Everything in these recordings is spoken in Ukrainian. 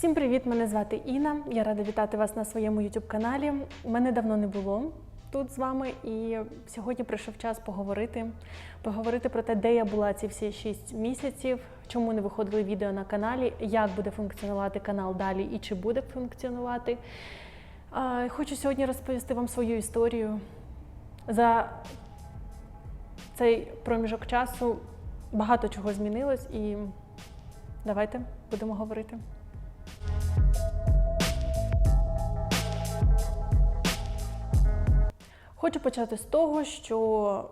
Всім привіт! Мене звати Інна. Я рада вітати вас на своєму youtube каналі. Мене давно не було тут з вами, і сьогодні прийшов час поговорити. Поговорити про те, де я була ці всі 6 місяців, чому не виходили відео на каналі, як буде функціонувати канал далі і чи буде функціонувати. Хочу сьогодні розповісти вам свою історію. За цей проміжок часу багато чого змінилось, і давайте будемо говорити. Хочу почати з того, що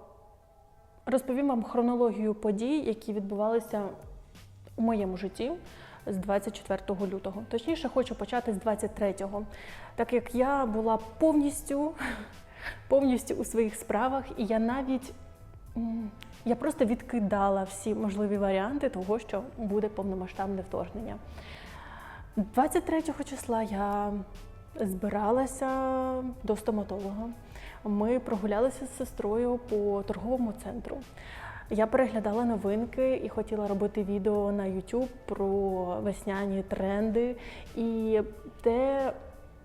розповім вам хронологію подій, які відбувалися у моєму житті з 24 лютого. Точніше, хочу почати з 23-го, так як я була повністю, повністю у своїх справах, і я навіть я просто відкидала всі можливі варіанти того, що буде повномасштабне вторгнення. 23 числа я збиралася до стоматолога. Ми прогулялися з сестрою по торговому центру. Я переглядала новинки і хотіла робити відео на YouTube про весняні тренди. І де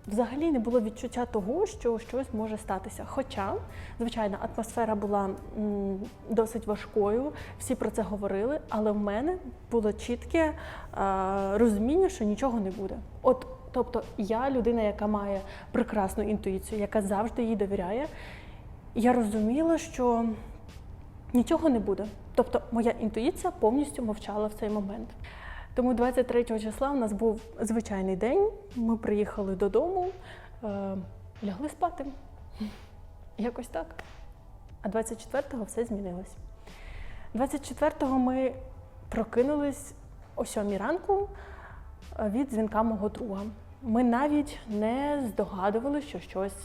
взагалі не було відчуття того, що щось може статися. Хоча, звичайно, атмосфера була досить важкою, всі про це говорили, але в мене було чітке розуміння, що нічого не буде. От Тобто я людина, яка має прекрасну інтуїцію, яка завжди їй довіряє. Я розуміла, що нічого не буде. Тобто моя інтуїція повністю мовчала в цей момент. Тому 23 числа у нас був звичайний день. Ми приїхали додому, е, лягли спати. Якось так. А 24-го все змінилось. 24-го ми прокинулись о 7 ранку е, від дзвінка мого друга. Ми навіть не здогадували, що щось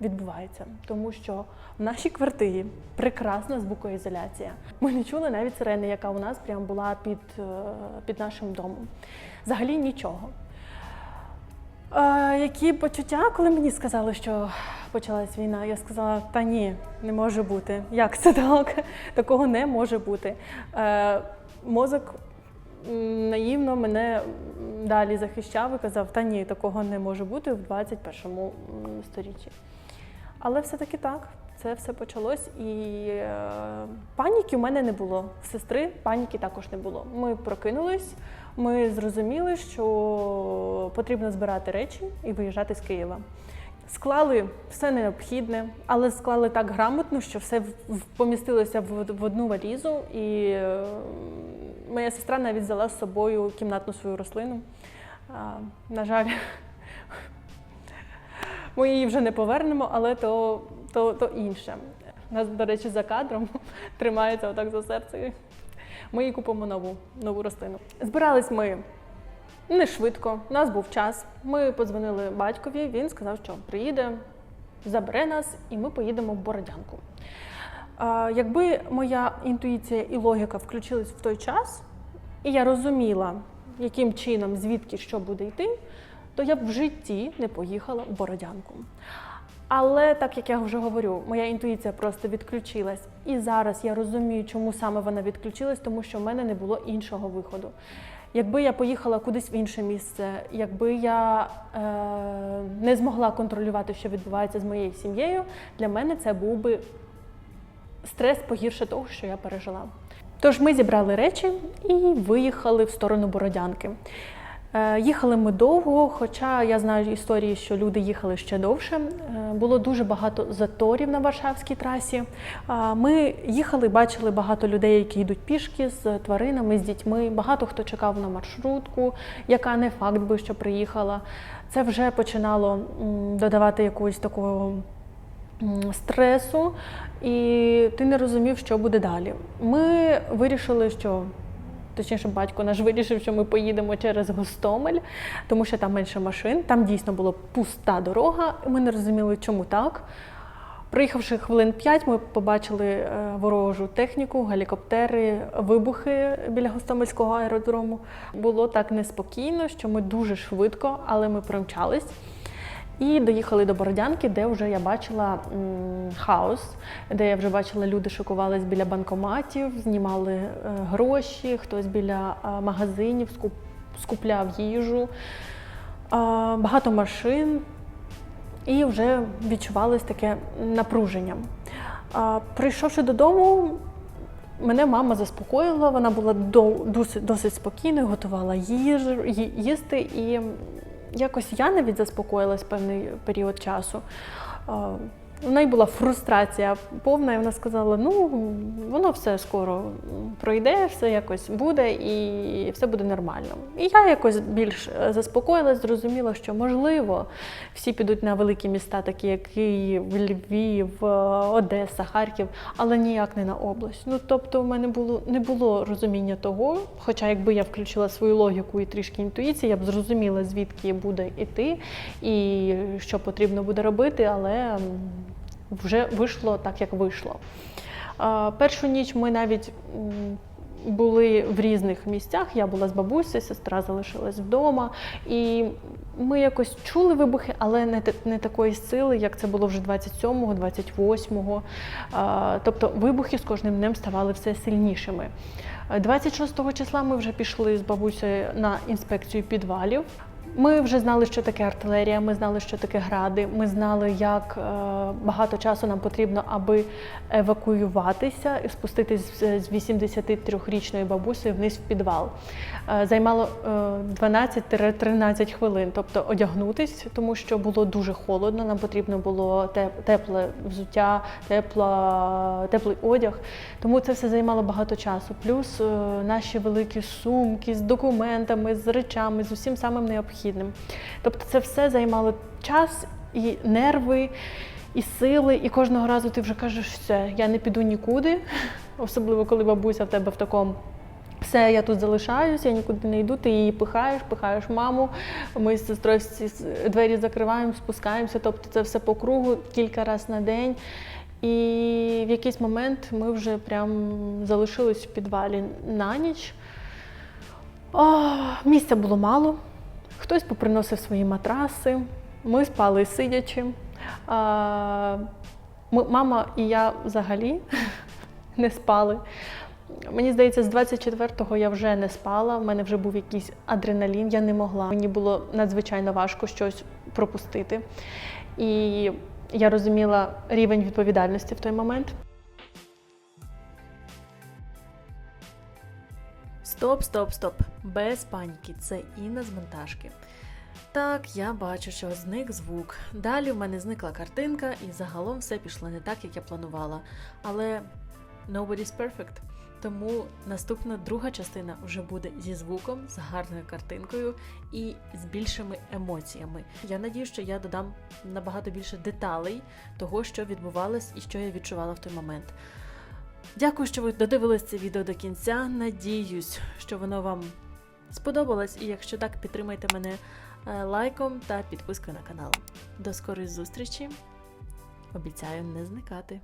відбувається, тому що в нашій квартирі прекрасна звукоізоляція. Ми не чули навіть сирени, яка у нас прям була під, е, під нашим домом. Взагалі нічого. Е, які почуття, коли мені сказали, що почалась війна, я сказала: та ні, не може бути. Як це так? Такого не може бути. Е, мозок наївно мене далі захищав і казав, та ні, такого не може бути в 21 м, сторіччі. Але все-таки так, це все почалось, і е, паніки у мене не було. В сестри паніки також не було. Ми прокинулись, ми зрозуміли, що потрібно збирати речі і виїжджати з Києва. Склали все необхідне, але склали так грамотно, що все помістилося в, в одну валізу, і е, моя сестра навіть взяла з собою кімнатну свою рослину. На жаль, ми її вже не повернемо, але то, то, то інше. Нас, до речі, за кадром тримається отак за серце. Ми їй купимо нову, нову рослину. Збирались ми не швидко, у нас був час. Ми подзвонили батькові, він сказав, що приїде, забере нас, і ми поїдемо в Бородянку. Якби моя інтуїція і логіка включились в той час, і я розуміла, яким чином, звідки що буде йти, то я б в житті не поїхала в Бородянку. Але так як я вже говорю, моя інтуїція просто відключилась. І зараз я розумію, чому саме вона відключилась, тому що в мене не було іншого виходу. Якби я поїхала кудись в інше місце, якби я е, не змогла контролювати, що відбувається з моєю сім'єю, для мене це був би стрес погірше того, що я пережила. Тож ми зібрали речі і виїхали в сторону Бородянки. Е, Їхали ми довго, хоча я знаю історії, що люди їхали ще довше. Е, Було дуже багато заторів на Варшавській трасі. Ми їхали, бачили багато людей, які йдуть пішки з тваринами, з дітьми. Багато хто чекав на маршрутку, яка не факт би, що приїхала. Це вже починало додавати якогось такого стресу, і ти не розумів, що буде далі. Ми вирішили, що точніше, батько наш вирішив, що ми поїдемо через Гостомель, тому що там менше машин. Там дійсно була пуста дорога. і Ми не розуміли, чому так. Приїхавши хвилин 5, ми побачили е, ворожу техніку, гелікоптери, вибухи біля Гостомельського аеродрому. Було так неспокійно, що ми дуже швидко, але ми промчались. І доїхали до Бородянки, де вже я бачила м, хаос, де я вже бачила, люди шокувались біля банкоматів, знімали е, гроші, хтось біля е, магазинів, скуп, скупляв їжу, а, багато машин, і вже відчувалось таке напруження. А, Прийшовши додому, мене мама заспокоїла, вона була до- досить, досить спокійною, готувала їжу, ї- їсти, і якось я навіть заспокоїлась певний період часу. У неї була фрустрація повна, і вона сказала: ну, воно все скоро пройде, все якось буде і все буде нормально. І я якось більш е, заспокоїлась, зрозуміла, що можливо всі підуть на великі міста, такі як Київ, Львів, е, Одеса, Харків, але ніяк не на область. Ну тобто, в мене було не було розуміння того. Хоча, якби я включила свою логіку і трішки інтуїції, я б зрозуміла, звідки буде йти і що потрібно буде робити, але вже вийшло так, як вийшло. Першу ніч ми навіть були в різних місцях. Я була з бабусею, сестра залишилась вдома. І ми якось чули вибухи, але не, не такої сили, як це було вже 27-го, 28-го. Тобто вибухи з кожним днем ставали все сильнішими. Е, 26 числа ми вже пішли з бабусею на інспекцію підвалів. Ми вже знали, що таке артилерія, ми знали, що таке гради. Ми знали, як е, багато часу нам потрібно, аби евакуюватися і спуститись з з 83-річної бабусею вниз в підвал. Е, Займало е, 12-13 хвилин, тобто одягнутись, тому що було дуже холодно. Нам потрібно було тепле взуття, тепла, теплий одяг. Тому це все займало багато часу. Плюс е, наші великі сумки з документами, з речами, з усім самим необхідним. Тобто це все займало час і нерви, і сили, і кожного разу ти вже кажеш, все, я не піду нікуди, особливо коли бабуся в тебе в такому. Все, я тут залишаюся, я нікуди не йду, ти її пихаєш, пихаєш маму. Ми з сестрою двері закриваємо, спускаємося. Тобто це все по кругу кілька разів на день. І в якийсь момент ми вже прям залишились в підвалі на ніч. О, місця було мало. Хтось поприносив свої матраси, ми спали сидячи. А, ми, мама і я взагалі не спали. Мені здається, з 24-го я вже не спала. в мене вже був якийсь адреналін, я не могла. Мені було надзвичайно важко щось пропустити. І я розуміла рівень відповідальності в той момент. Стоп, стоп, стоп. Без паніки. Це Інна з монтажки. Так, я бачу, що зник звук. Далі в мене зникла картинка, і загалом все пішло не так, як я планувала. Але nobody's perfect. Тому наступна друга частина вже буде зі звуком, з гарною картинкою і з більшими емоціями. Я надію, що я додам набагато більше деталей того, що відбувалось і що я відчувала в той момент. Дякую, що ви додивились це відео до кінця. Надіюсь, що воно вам сподобалось, і якщо так, підтримайте мене е, лайком та підпискою на канал. До скорої зустрічі! Обіцяю не зникати.